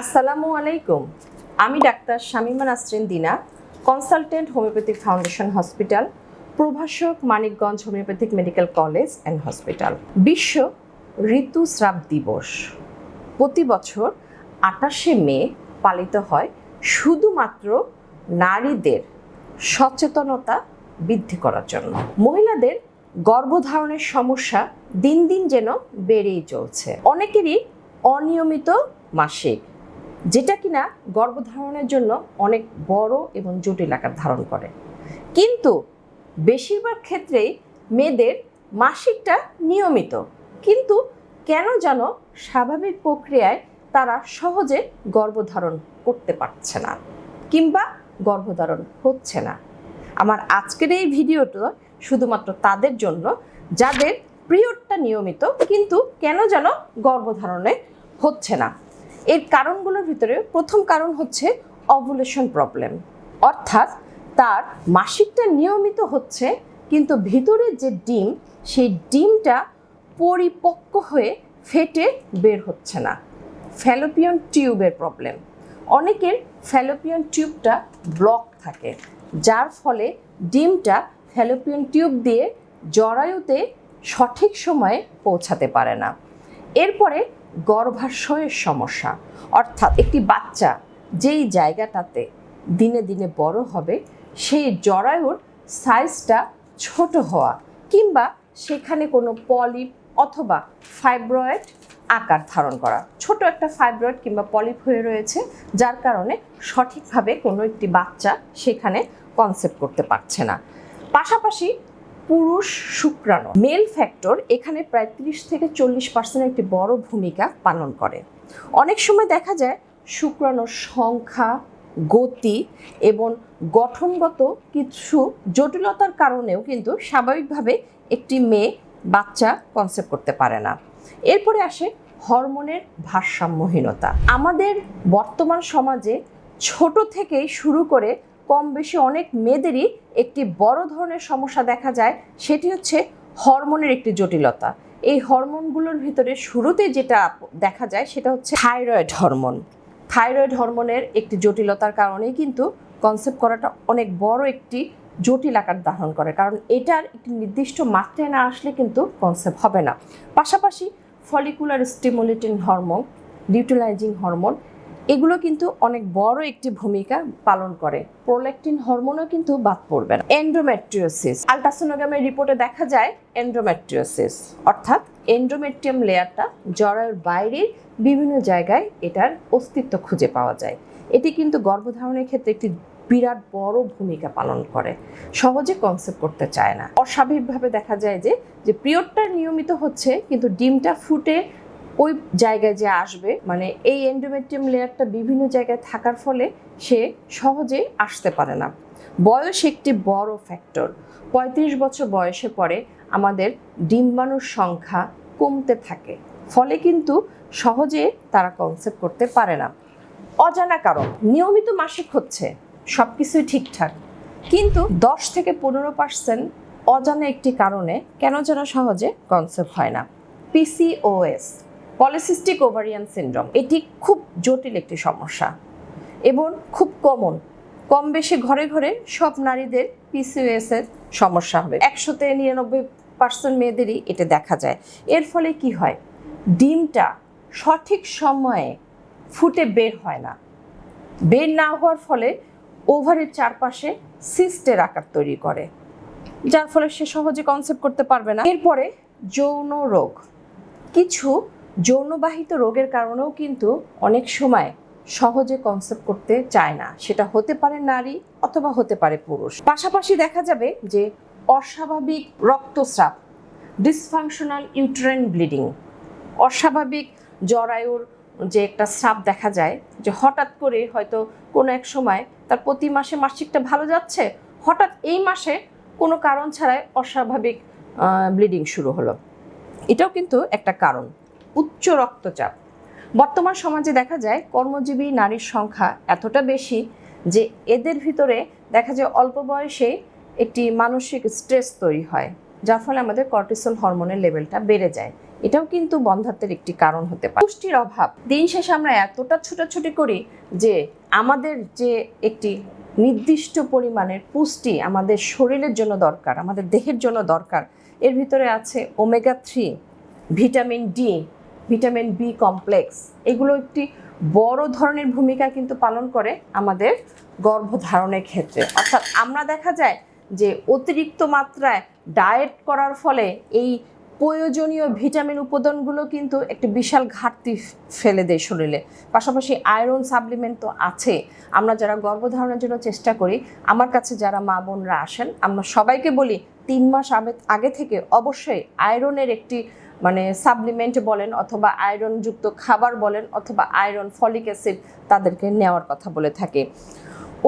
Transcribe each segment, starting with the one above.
আসসালামু আলাইকুম। আমি doctor Shamima Nasrin Dina, consultant homeopathic foundation hospital, প্রভাষক Manikganj homeopathic medical college and hospital. বিশ্ব ঋতুস্রাব দিবস। প্রতি বছর আটাশে মে পালিত হয় শুধুমাত্র নারীদের সচেতনতা বৃদ্ধি করার জন্য। মহিলাদের গর্ভধারণের সমস্যা দিন দিন যেন বেড়েই চলছে। অনেকেরই অনিয়মিত মাসিক যেটা কিনা গর্ভধারণের জন্য অনেক বড় এবং জটিল আকার ধারণ করে। কিন্তু বেশিরভাগ ক্ষেত্রেই মেয়েদের মাসিকটা নিয়মিত। কিন্তু কেন যেন স্বাভাবিক প্রক্রিয়ায় তারা সহজে গর্ভধারণ করতে পারছে না কিংবা গর্ভধারণ হচ্ছে না। আমার আজকের এই ভিডিওটা শুধুমাত্র তাদের জন্য, যাদের পিরিয়ডটা নিয়মিত, কিন্তু কেন যেন গর্ভধারণে হচ্ছে না। এর কারণগুলোর ভিতরে প্রথম কারণ হচ্ছে অভুলেশন প্রবলেম অর্থাৎ তার মাসিকটা নিয়মিত হচ্ছে, কিন্তু ভিতরে যে ডিম, সেই ডিমটা পরিপক্ক হয়ে ফেটে বের হচ্ছে না। ফ্যালোপিয়ন টিউবের প্রবলেম অনেকের ফ্যালোপিয়ন টিউবটা ব্লক থাকে, যার ফলে ডিমটা ফ্যালোপিয়ন টিউব দিয়ে জরায়ুতে সঠিক সময়ে পৌঁছাতে পারে না। এরপরে গর্ভাশয়ের সমস্যা। অর্থাৎ একটি বাচ্চা যেই জায়গাটাতে দিনে দিনে বড় হবে, সেই জরায়ুর সাইজটা ছোট হওয়া কিংবা সেখানে কোনো পলিপ অথবা ফাইব্রয়েড আকার ধারণ করা। ছোট একটা ফাইব্রয়েড কিংবা পলিপ হয়ে রয়েছে, যার কারণে সঠিকভাবে কোনো একটি বাচ্চা সেখানে কনসেপ্ট করতে পারছে না। পাশাপাশি পুরুষ শুক্রাণু। মেল ফ্যাক্টর এখানে প্রায় তিরিশ থেকে চল্লিশ পার্সেন্ট একটি বড় ভূমিকা পালন করে। অনেক সময় দেখা যায় শুক্রাণুর সংখ্যা, গতি এবং গঠনগত কিছু জটিলতার কারণেও কিন্তু স্বাভাবিকভাবে একটি মেয়ে বাচ্চা কনসেপ্ট করতে পারে না। এরপরে আসে হরমোনের ভারসাম্যহীনতা। আমাদের বর্তমান সমাজে ছোট থেকেই শুরু করে কম বেশি অনেক মেয়েদেরই একটি বড় ধরনের সমস্যা দেখা যায়, সেটি হচ্ছে হরমোনের একটি জটিলতা। এই হরমোনগুলোর ভিতরে শুরুতে যেটা দেখা যায় সেটা হচ্ছে থাইরয়েড হরমোন। থাইরয়েড হরমোনের একটি জটিলতার কারণেই কিন্তু কনসেপ্ট করাটা অনেক বড় একটি জটিল আকার ধারণ করে, কারণ এটার একটি নির্দিষ্ট মাত্রায় না আসলে কিন্তু কনসেপ্ট হবে না। পাশাপাশি follicular stimulating hormone luteinizing hormone এগুলো কিন্তু অনেক বড় একটি ভূমিকা পালন করে। প্রোল্যাকটিন হরমোনও কিন্তু বাদ পড়বে না। এন্ডোমেট্রিওসিস আলট্রাসোনোগ্রামের রিপোর্টে দেখা যায় এন্ডোমেট্রিওসিস অর্থাৎ এন্ডোমেট্রিয়াম লেয়ারটা জরায়ুর বাইরের বিভিন্ন জায়গায় এটার অস্তিত্ব খুঁজে পাওয়া যায়। এটি কিন্তু গর্ভধারণের ক্ষেত্রে একটি বিরাট বড় ভূমিকা পালন করে। সহজে কনসেপ্ট করতে চায় না। অস্বাভাবিকভাবে দেখা যায় যে যে পিরিয়ডটা নিয়মিত হচ্ছে, কিন্তু ডিমটা ফুটে ওই জায়গায় যে আসবে মানে এই এন্ডোমেট্রিয়াম লেয়ারটা বিভিন্ন জায়গায় থাকার ফলে সে সহজে আসতে পারে না। বয়স একটি বড় ফ্যাক্টর পঁয়ত্রিশ বছর বয়সে পরে আমাদের ডিম্বাণুর সংখ্যা কমতে থাকে, ফলে কিন্তু সহজে তারা কনসেপ্ট করতে পারে না। অজানা কারণ, নিয়মিত মাসিক হচ্ছে সব কিছুই ঠিকঠাক। কিন্তু দশ থেকে পনেরো পার্সেন্ট অজানা একটি কারণে কেন যেন সহজে কনসেপ্ট হয় না। পিসিওএস পলিসিস্টিক ওভারিয়ান সিন্ড্রোম, এটি খুব জটিল একটি সমস্যা এবং খুব কমন। কম বেশি ঘরে ঘরে সব নারীদের পিসিওএস এর সমস্যা হবে। একশোতে নিরানব্বই পার্সেন্ট মেয়েদেরই এটা দেখা যায়। এর ফলে কি হয়? ডিমটা সঠিক সময়ে ফুটে বের হয় না। বের না হওয়ার ফলে ওভারের চারপাশে সিস্টের আকার তৈরি করে, যার ফলে সে সহজে কনসেপ্ট করতে পারবে না। এরপরে যৌন রোগ। কিছু যৌনবাহিত রোগের কারণেও কিন্তু অনেক সময় সহজে কনসেপ্ট করতে চায় না। সেটা হতে পারে নারী অথবা হতে পারে পুরুষ। পাশাপাশি দেখা যাবে যে অস্বাভাবিক রক্তস্রাব ডিসফাংশনাল ইউট্রেন ব্লিডিং অস্বাভাবিক জরায়ুর যে একটা স্রাব দেখা যায়, যে হঠাৎ করে হয়তো কোনো এক সময় তার প্রতি মাসে মাসিকটা ভালো যাচ্ছে, হঠাৎ এই মাসে কোনো কারণ ছাড়াই অস্বাভাবিক ব্লিডিং শুরু হলো। এটাও কিন্তু একটা কারণ। উচ্চ রক্তচাপ। বর্তমান সমাজে দেখা যায় কর্মজীবী নারীর সংখ্যা এতটা বেশি যে এদের ভিতরে দেখা যায় অল্প বয়সে একটি মানসিক স্ট্রেস তৈরি হয়, যার ফলে আমাদের কর্টিসল হরমোনের লেভেলটা বেড়ে যায়। এটাও কিন্তু বন্ধাত্বের একটি কারণ হতে পারে। পুষ্টির অভাব। দিন শেষে আমরা এতটা ছুটাছুটি করি যে আমাদের যে একটি নির্দিষ্ট পরিমাণের পুষ্টি আমাদের শরীরের জন্য দরকার, আমাদের দেহের জন্য দরকার, এর ভিতরে আছে omega three, vitamin D vitamin B complex এগুলো একটি বড় ধরনের ভূমিকা কিন্তু পালন করে আমাদের গর্ভধারণের ক্ষেত্রে। অর্থাৎ আমরা দেখা যায় যে অতিরিক্ত মাত্রায় ডায়েট করার ফলে এই প্রয়োজনীয় ভিটামিন উপাদানগুলো কিন্তু একটি বিশাল ঘাটতি ফেলে দেয় শরীরে। পাশাপাশি আয়রন সাপ্লিমেন্ট তো আছে। আমরা যারা গর্ভধারণের জন্য চেষ্টা করি, আমার কাছে যারা মা বোনরা আসেন, আমরা সবাইকে বলি, তিন মাস আগে আগে থেকে অবশ্যই আয়রনের একটি মানে সাপ্লিমেন্ট বলেন অথবা আয়রনযুক্ত খাবার বলেন অথবা আয়রন ফলিক অ্যাসিড তাদেরকে নেওয়ার কথা বলে থাকে।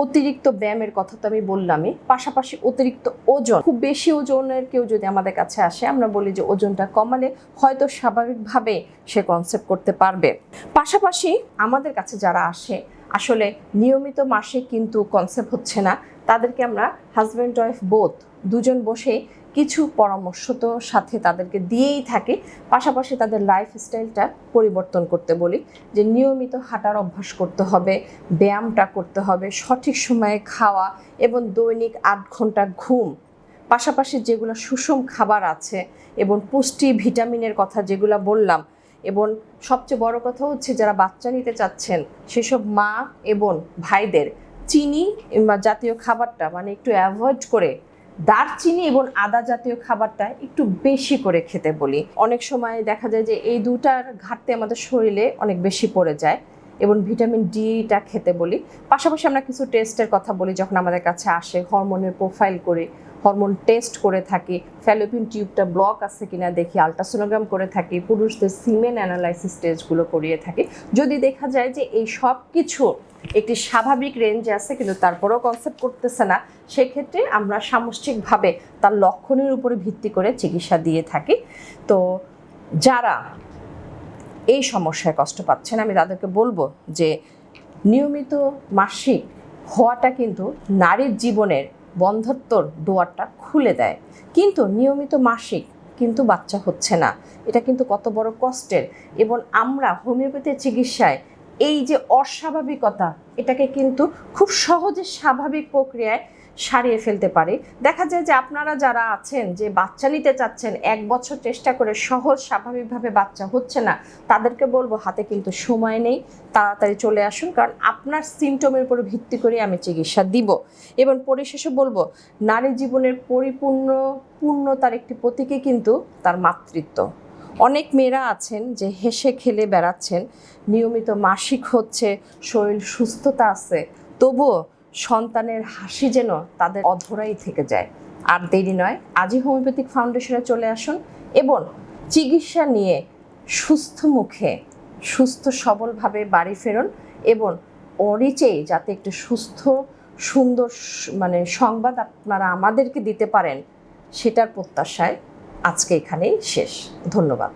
অতিরিক্ত ব্যায়ামের কথা তো আমি বললামই, পাশাপাশি অতিরিক্ত ওজন। খুব বেশি ওজনের কেউ যদি আমাদের কাছে আসে, আমরা বলি যে ওজনটা কমালে হয়তো স্বাভাবিকভাবে সে কনসেপ্ট করতে পারবে। পাশাপাশি আমাদের কাছে যারা আসে, আসলে নিয়মিত মাসে কিন্তু কনসেপ্ট হচ্ছে না, তাদেরকে আমরা হাজব্যান্ড ওয়াইফ বোথ দুজন বসে কিছু পরামর্শ তো সাথে তাদেরকে দিয়েই থাকে। পাশাপাশি তাদের লাইফস্টাইলটা পরিবর্তন করতে বলি, যে নিয়মিত হাঁটার অভ্যাস করতে হবে, ব্যায়ামটা করতে হবে, সঠিক সময়ে খাওয়া এবং দৈনিক আট ঘণ্টা ঘুম। পাশাপাশি যেগুলো সুষম খাবার আছে এবং পুষ্টি, ভিটামিনের কথা যেগুলো বললাম, এবং সবচেয়ে বড় কথা হচ্ছে যারা বাচ্চা নিতে চাচ্ছেন, সেসব মা এবং ভাইদের, চিনি জাতীয় খাবারটা মানে একটু অ্যাভয়েড করে দারচিনি এবং আদা জাতীয় খাবারটা একটু বেশি করে খেতে বলি। অনেক সময় দেখা যায় যে এই দুটার ঘাটতি আমাদের শরীরে অনেক বেশি পড়ে যায় এবং ভিটামিন ডিটা খেতে বলি। পাশাপাশি আমরা কিছু টেস্টের কথা বলি যখন আমাদের কাছে আসে হরমোনের প্রোফাইল করে হরমোন টেস্ট করে থাকি, ফ্যালোপিন টিউবটা ব্লক আছে কিনা দেখি, আলট্রাসোনোগ্রাম করে থাকি, পুরুষদের সিমেন অ্যানালাইসিস টেস্টগুলো করিয়ে থাকি। যদি দেখা যায় যে এই সব কিছু একটি স্বাভাবিক রেঞ্জে আছে কিন্তু তারপরেও কনসেপ্ট করতেছে না, সেক্ষেত্রে আমরা সামষ্টিকভাবে তার লক্ষণের উপরে ভিত্তি করে চিকিৎসা দিয়ে থাকি। তো যারা এই সমস্যায় কষ্ট পাচ্ছেন, আমি তাদেরকে বলব যে নিয়মিত মাসিক হওয়াটা কিন্তু নারীর জীবনের বন্ধত্বর ডোয়ারটা খুলে দেয়। কিন্তু নিয়মিত মাসিক কিন্তু বাচ্চা হচ্ছে না। এটা কিন্তু কত বড় কষ্টের। এবং আমরা হোমিওপ্যাথি চিকিৎসায় এই যে অস্বাভাবিকতা, এটাকে কিন্তু খুব সহজে স্বাভাবিক প্রক্রিয়ায় সারিয়ে ফেলতে পারে। দেখা যায় যে আপনারা যারা আছেন, যে বাচ্চা নিতে চাচ্ছেন, এক বছর চেষ্টা করে সহজ স্বাভাবিকভাবে বাচ্চা হচ্ছে না, তাদেরকে বলব হাতে কিন্তু সময় নেই, তাড়াতাড়ি চলে আসুন, কারণ আপনার সিমটমের উপর ভিত্তি করে আমি চিকিৎসা দিব। এবং পরিশেষে বলব, নারী জীবনের পরিপূর্ণ, পূর্ণতার একটি প্রতীকে কিন্তু তার মাতৃত্ব। অনেক মেয়েরা আছেন যে হেসে খেলে বেড়াচ্ছেন, নিয়মিত মাসিক হচ্ছে, শরীর সুস্থতা আছে, তবুও সন্তানের হাসি যেন তাদের অধরাই থেকে যায়। আর দেরি নয়, আজই হোমিওপ্যাথিক ফাউন্ডেশনে চলে আসুন এবং চিকিৎসা নিয়ে সুস্থ মুখে, সুস্থ সবলভাবে বাড়ি ফেরুন এবং অরিচেই যাতে একটু সুস্থ, সুন্দর মানে সংবাদ আপনারা আমাদেরকে দিতে পারেন, সেটার প্রত্যাশায় আজকে এখানেই শেষ। ধন্যবাদ।